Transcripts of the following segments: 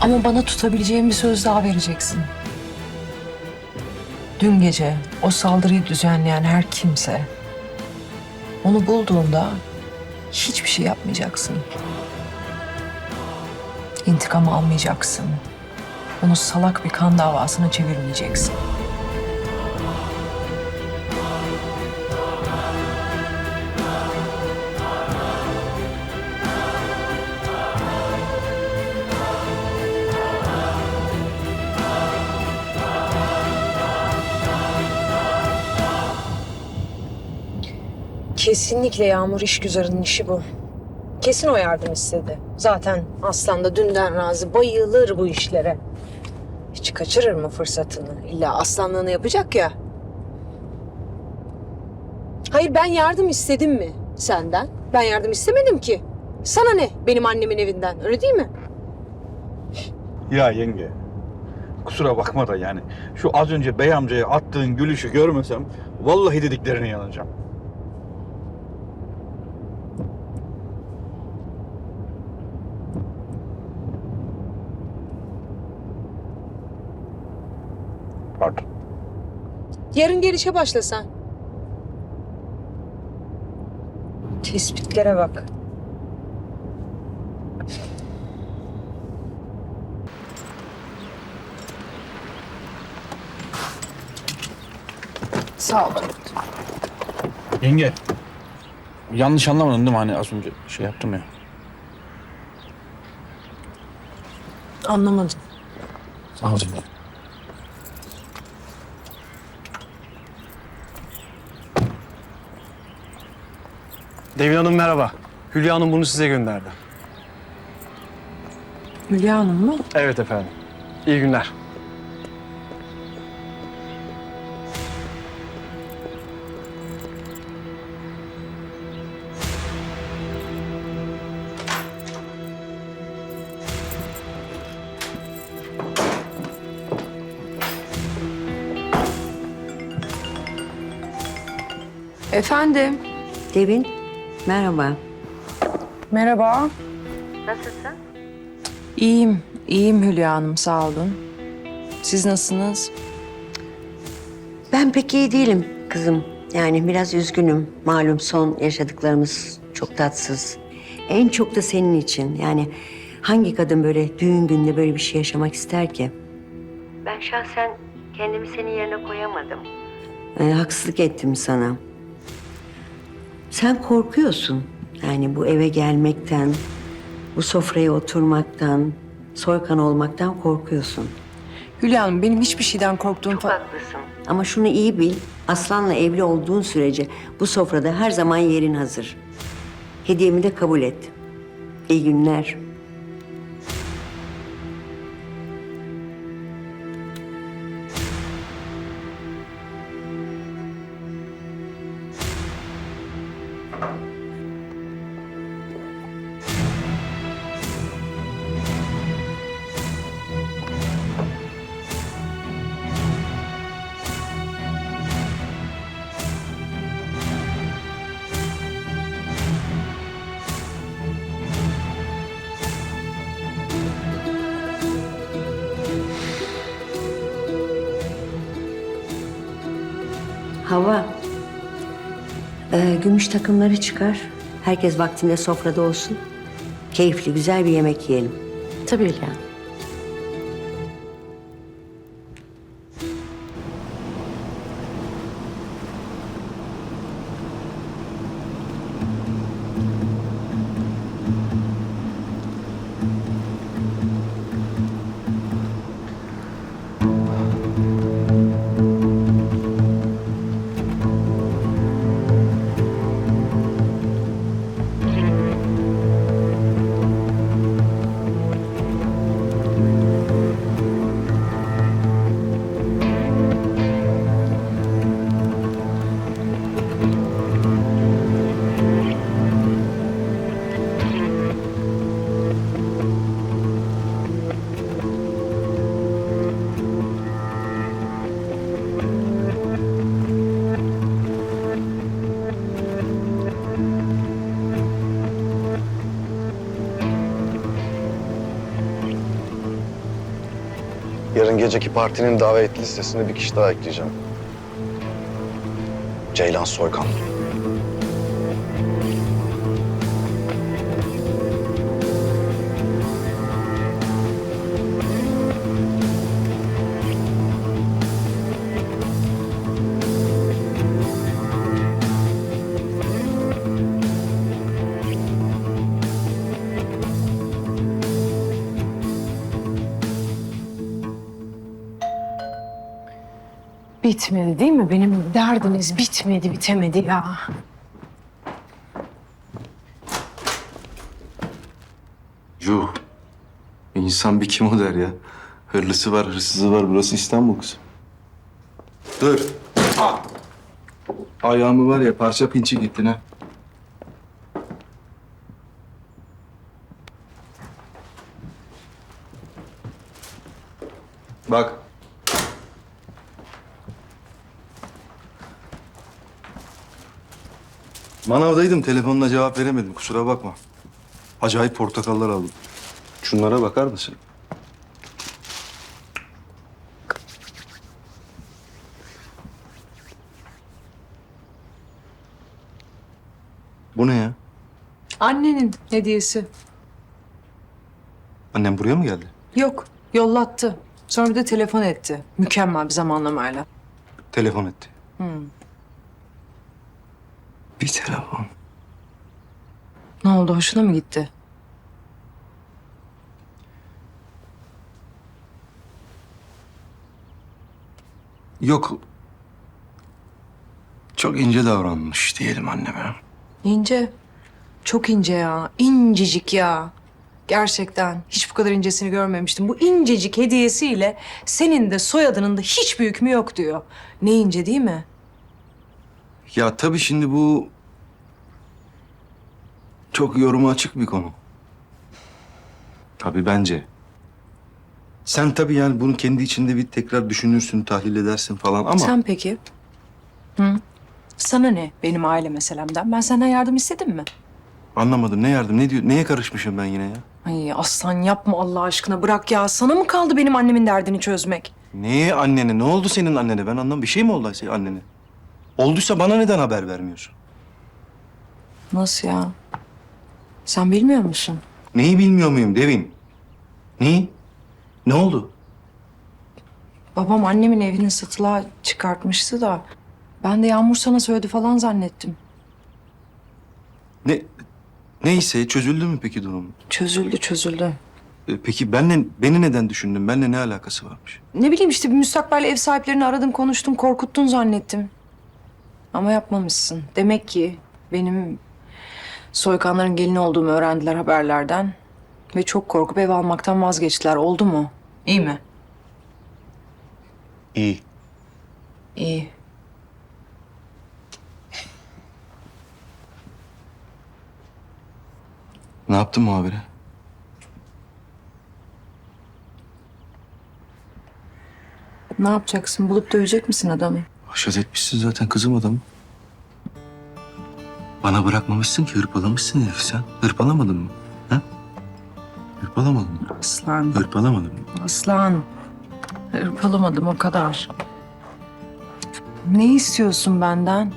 Ama bana tutabileceğim bir söz daha vereceksin. Dün gece o saldırıyı düzenleyen her kimse onu bulduğunda hiçbir şey yapmayacaksın. İntikam almayacaksın. Onu salak bir kan davasına çevirmeyeceksin. Kesinlikle Yağmur İşgüzar'ın işi bu. Kesin o yardım istedi. Zaten Aslan da dünden razı bayılır bu işlere. Hiç kaçırır mı fırsatını? İlla aslanlığını yapacak ya. Hayır ben yardım istedim mi senden? Ben yardım istemedim ki. Sana ne benim annemin evinden öyle değil mi? Ya yenge. Kusura bakma da yani. Şu az önce bey amcaya attığın gülüşü görmesem vallahi dediklerine yanacağım. Pardon. Yarın gel işe başlasan. Tespitlere bak. Sağ ol. Yenge. Yanlış anlamadın değil mi hani az önce şey yaptım ya. Anlamadım. Sağ ol yenge. Devin Hanım merhaba. Hülya Hanım bunu size gönderdi. Hülya Hanım mı? Evet efendim. İyi günler. Efendim. Devin, merhaba. Merhaba. Nasılsın? İyiyim. İyiyim Hülya Hanım sağ olun. Siz nasılsınız? Ben pek iyi değilim kızım. Yani biraz üzgünüm. Malum son yaşadıklarımız çok tatsız. En çok da senin için. Yani hangi kadın böyle düğün günde böyle bir şey yaşamak ister ki? Ben şahsen kendimi senin yerine koyamadım. Ee, haksızlık ettim sana. Sen korkuyorsun. Yani bu eve gelmekten, bu sofraya oturmaktan, soykan olmaktan korkuyorsun. Hülya Hanım benim hiçbir şeyden korktuğum Çok haklısın. Ama şunu iyi bil. Aslan'la evli olduğun sürece bu sofrada her zaman yerin hazır. Hediyemi de kabul et. İyi günler. Hava. Ee, gümüş takımları çıkar. Herkes vaktinde sofrada olsun. Keyifli, güzel bir yemek yiyelim. Tabii Hülya geceki partinin davetli listesine bir kişi daha ekleyeceğim. Ceylan Soykan. Bitmedi değil mi? Benim derdiniz bitmedi, bitemedi ya. Yuh. İnsan bir kim o der ya. Hırlısı var, hırsızı var. Burası İstanbul kızım. Dur. Ah! Ayağımı var ya parça pinçik gittin ha. Bak. Manavdaydım telefonla cevap veremedim kusura bakma. Acayip portakallar aldım. Şunlara bakar mısın? Bu ne ya? Annenin hediyesi. Annem buraya mı geldi? Yok, yollattı. Sonra bir de telefon etti. Mükemmel bir zamanlamayla. Telefon etti. Bir telefon. Ne oldu, hoşuna mı gitti? Yok. Çok ince davranmış diyelim anneme. İnce. Çok ince ya. İncecik ya. Gerçekten hiç bu kadar incesini görmemiştim. Bu incecik hediyesiyle senin de soyadının da hiçbir hükmü yok diyor. Ne ince değil mi? Ya tabii şimdi bu çok yoruma açık bir konu. Tabii bence. Sen tabii yani bunu kendi içinde bir tekrar düşünürsün, tahlil edersin falan ama... Sen peki? Hı? Sana ne benim aile meselemden? Ben senden yardım istedim mi? Anlamadım. Ne yardım? Ne diyor? Neye karışmışım ben yine ya? Ay aslan yapma Allah aşkına bırak ya. Sana mı kaldı benim annemin derdini çözmek? Neye annene? Ne oldu senin annene? Ben anlam. Bir şey mi oldu senin annene? Olduysa bana neden haber vermiyorsun? Nasıl ya? Sen bilmiyor musun? Neyi bilmiyor muyum Devin? Neyi? Ne oldu? Babam annemin evini satılığa çıkartmıştı da... ...ben de Yağmur sana söyledi falan zannettim. Ne? Neyse çözüldü mü peki durum? Çözüldü çözüldü. E, Peki benle beni neden düşündün? Benle ne alakası varmış? Ne bileyim işte bir müstakbel ev sahiplerini aradın konuştun korkuttun zannettim. Ama yapmamışsın. Demek ki benim soykanların gelini olduğumu öğrendiler haberlerden. Ve çok korkup ev almaktan vazgeçtiler. Oldu mu? İyi mi? İyi. İyi. Ne yaptın muhabire? Ne yapacaksın? Bulup dövecek misin adamı? Haşat etmişsin zaten kızım adamı. Bana bırakmamışsın ki hırpalamışsın herifi sen. Hırpalamadın mı? Ha? Hırpalamadın mı? Aslan. Hırpalamadın mı? Aslan. Hırpalamadım o kadar. Ne istiyorsun benden?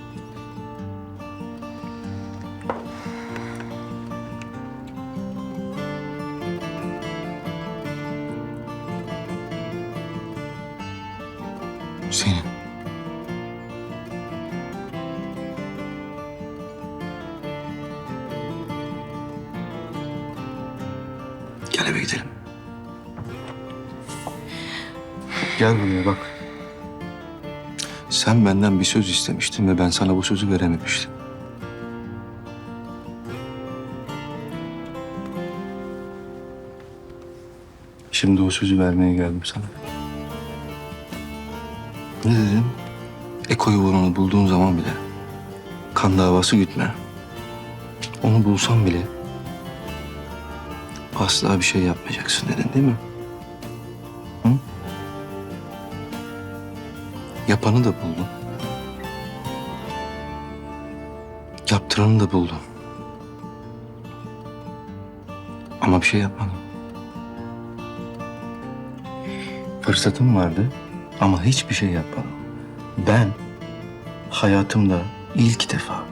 Senin. Gel buraya bak. Sen benden bir söz istemiştin ve ben sana bu sözü verememiştim. Şimdi o sözü vermeye geldim sana. Ne dedim? Eko'yu vuranı bulduğun zaman bile kan davası gütme. Onu bulsam bile asla bir şey yapmayacaksın dedin değil mi? Hı? Yapanı da buldum. Yaptıranı da buldum. Ama bir şey yapmadım. Fırsatım vardı ama hiçbir şey yapmadım. Ben hayatımda ilk defa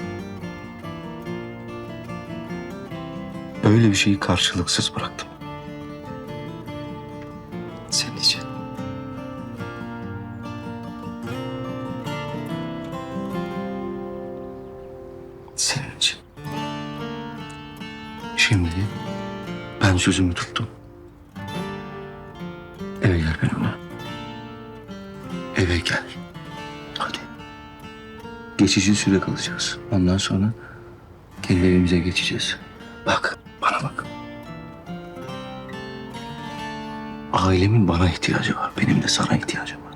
böyle bir şeyi karşılıksız bıraktım. Senin için. Şimdi ben sözümü tuttum. Eve gel benimle. Eve gel. Hadi. Geçici süre kalacağız. Ondan sonra kendi evimize geçeceğiz. Bak, bana bak. Ailemin bana ihtiyacı var. Benim de sana ihtiyacım var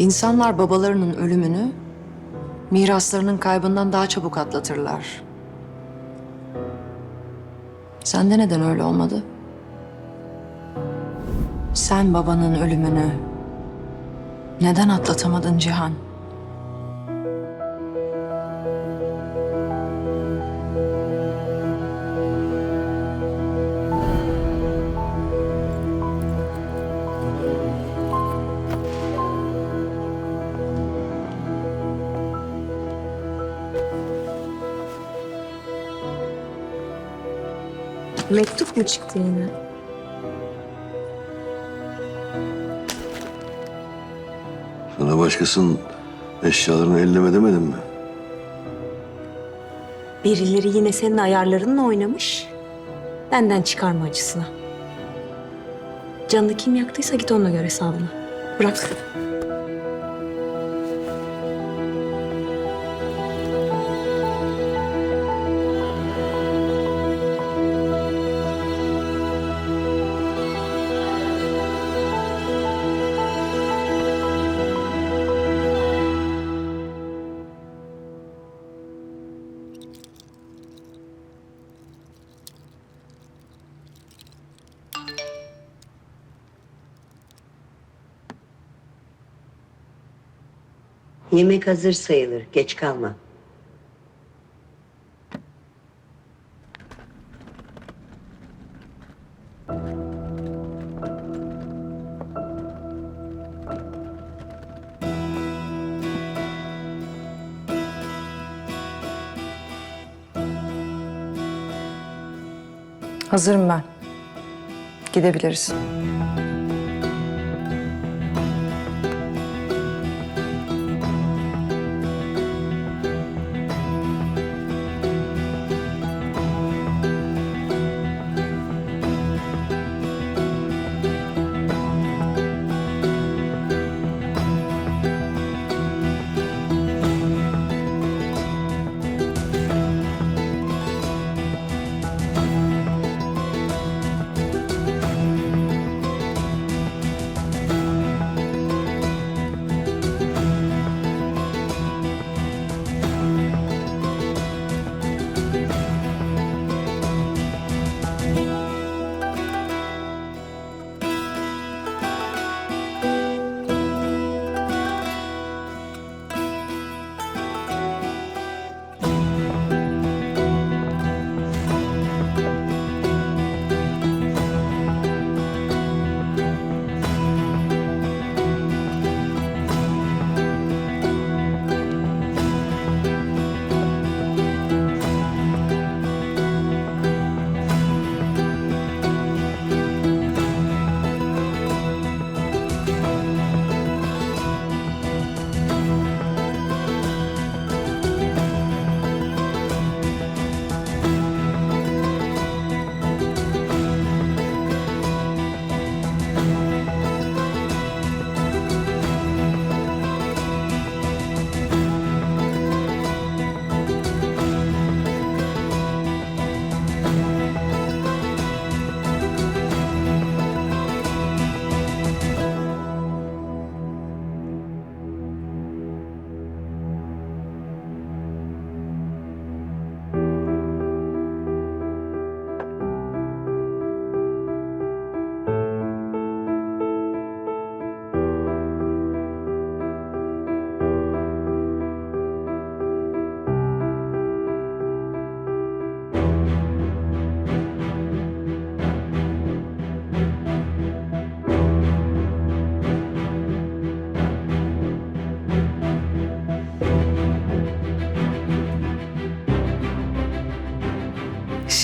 İnsanlar babalarının ölümünü miraslarının kaybından daha çabuk atlatırlar. Sende neden öyle olmadı? Sen babanın ölümünü neden atlatamadın Cihan? Mektup mu çıktı yine? Sana başkasının eşyalarını elleme demedim mi? Birileri yine senin ayarlarınla oynamış. Benden çıkarma acısına. Canını kim yaktıysa git onunla göre hesabını. Bırak. Yemek hazır sayılır. Geç kalma. Hazırım ben. Gidebiliriz.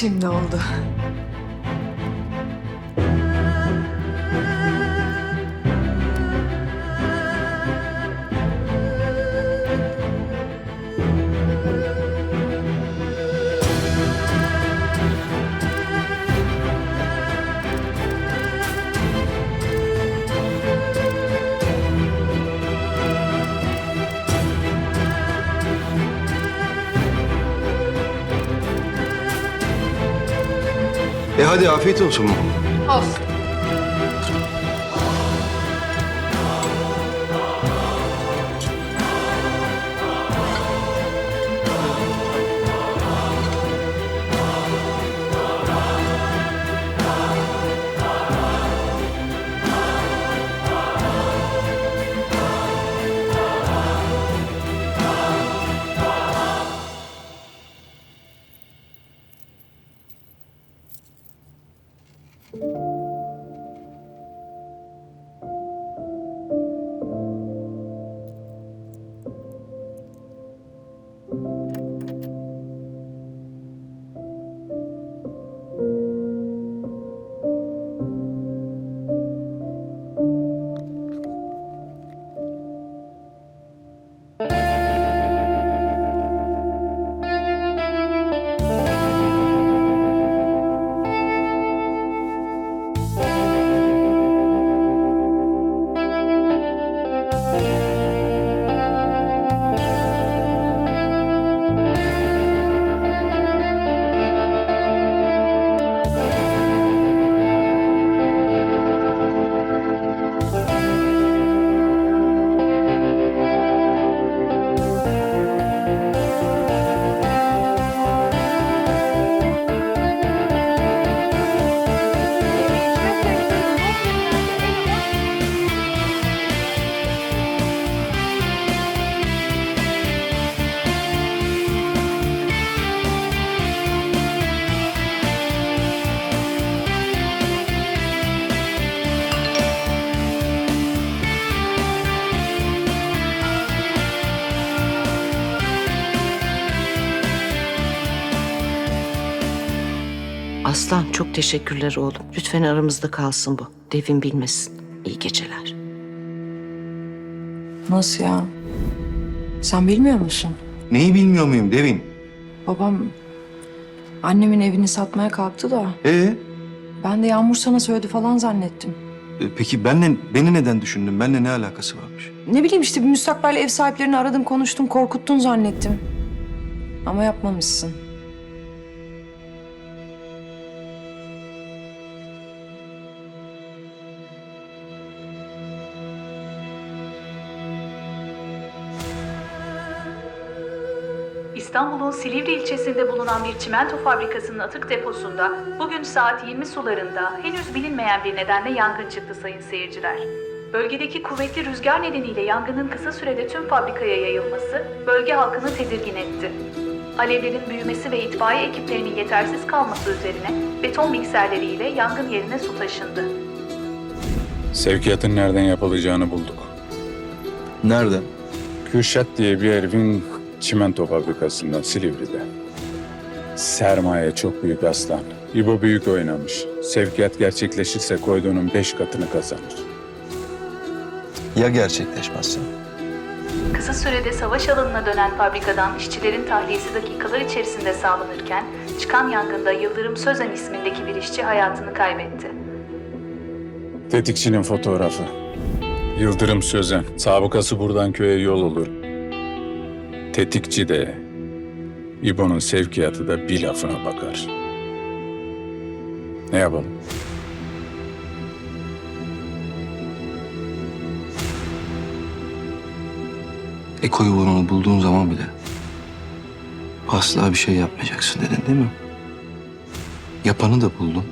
Şimdi oldu. Hadi afiyet olsun. Olsun. Aslan çok teşekkürler oğlum. Lütfen aramızda kalsın bu. Devin bilmesin. İyi geceler. Nasıl ya? Sen bilmiyor musun? Neyi bilmiyor muyum Devin? Babam annemin evini satmaya kalktı da Ee, ben de Yağmur sana söyledi falan zannettim. e, peki benle, beni neden düşündün? Benle ne alakası varmış? Ne bileyim işte bir müstakbel ev sahiplerini aradım konuştum korkuttun zannettim. Ama yapmamışsın. İstanbul'un Silivri ilçesinde bulunan bir çimento fabrikasının atık deposunda bugün saat 20 sularında henüz bilinmeyen bir nedenle yangın çıktı sayın seyirciler. Bölgedeki kuvvetli rüzgar nedeniyle yangının kısa sürede tüm fabrikaya yayılması bölge halkını tedirgin etti. Alevlerin büyümesi ve itfaiye ekiplerinin yetersiz kalması üzerine beton mikserleriyle yangın yerine su taşındı. Sevkiyatın nereden yapılacağını bulduk. Nereden? Kürşat diye bir herifin çimento fabrikasından Silivri'de. Sermaye çok büyük aslan. İbo büyük oynamış. Sevkiyat gerçekleşirse koyduğunun beş katını kazanır. Ya gerçekleşmezse? Kısa sürede savaş alanına dönen fabrikadan işçilerin tahliyesi dakikalar içerisinde sağlanırken çıkan yangında Yıldırım Sözen ismindeki bir işçi hayatını kaybetti. Tetikçinin fotoğrafı. Yıldırım Sözen. Sabıkası buradan köye yol olur. Tetikçi de, İbo'nun sevkiyatı da bir lafına bakar. Ne yapalım? Eko yuvunu bulduğun zaman bile asla bir şey yapmayacaksın dedin değil mi? Yapanı da buldun.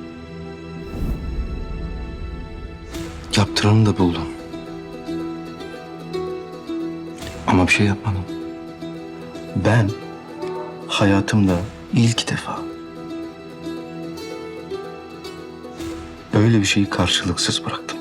Yaptıranı da buldun. Ama bir şey yapmadın. Ben hayatımda ilk defa böyle bir şeyi karşılıksız bıraktım.